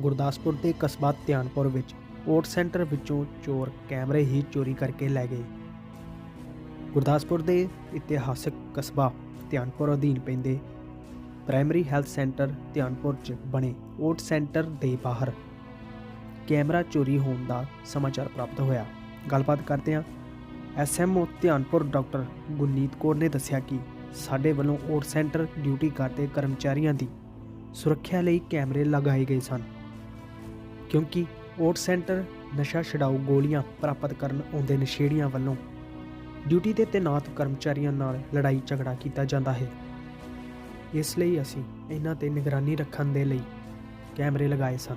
ਗੁਰਦਾਸਪੁਰ ਦੇ ਕਸਬਾ ਧਿਆਨਪੁਰ ਵਿੱਚ ਓਟ ਸੈਂਟਰ ਵਿੱਚੋਂ ਚੋਰ ਕੈਮਰੇ ਹੀ ਚੋਰੀ ਕਰਕੇ ਲੈ ਗਏ। ਗੁਰਦਾਸਪੁਰ ਦੇ ਇਤਿਹਾਸਕ ਕਸਬਾ ਧਿਆਨਪੁਰ ਅਧੀਨ ਪੈਂਦੇ ਪ੍ਰਾਇਮਰੀ ਹੈਲਥ ਸੈਂਟਰ ਧਿਆਨਪੁਰ 'ਚ ਬਣੇ ਓਟ ਸੈਂਟਰ ਦੇ ਬਾਹਰ। ਕੈਮਰਾ ਚੋਰੀ ਹੋਣ ਦਾ ਸਮਾਚਾਰ ਪ੍ਰਾਪਤ ਹੋਇਆ। ਗੱਲਬਾਤ ਕਰਦੇ ਹਾਂ। ਐਸਐਮਓ ਧਿਆਨਪੁਰ ਡਾਕਟਰ ਗੁਰਨੀਤ ਕੌਰ ਨੇ ਦੱਸਿਆ ਕਿ ਸਾਡੇ ਵੱਲੋਂ ਓਟ ਸੈਂਟਰ ਡਿਊਟੀ ਕਰਦੇ ਕਰਮਚਾਰੀਆਂ ਦੀ ਸੁਰੱਖਿਆ ਲਈ ਕੈਮਰੇ ਲਗਾਏ ਗਏ ਸਨ। ਕਿਉਂਕਿ ਓਟ ਸੈਂਟਰ ਨਸ਼ਾ ਛਡਾਊ ਗੋਲੀਆਂ ਪ੍ਰਾਪਤ ਕਰਨ ਆਉਂਦੇ ਨਸ਼ੇੜੀਆਂ ਵੱਲੋਂ ਡਿਊਟੀ ਤੇ ਤੈਨਾਤ ਕਰਮਚਾਰੀਆਂ ਨਾਲ ਲੜਾਈ ਝਗੜਾ ਕੀਤਾ ਜਾਂਦਾ ਹੈ। ਇਸ ਲਈ ਅਸੀਂ ਇਹਨਾਂ ਤੇ ਨਿਗਰਾਨੀ ਰੱਖਣ ਦੇ ਲਈ ਕੈਮਰੇ ਲਗਾਏ ਸਨ।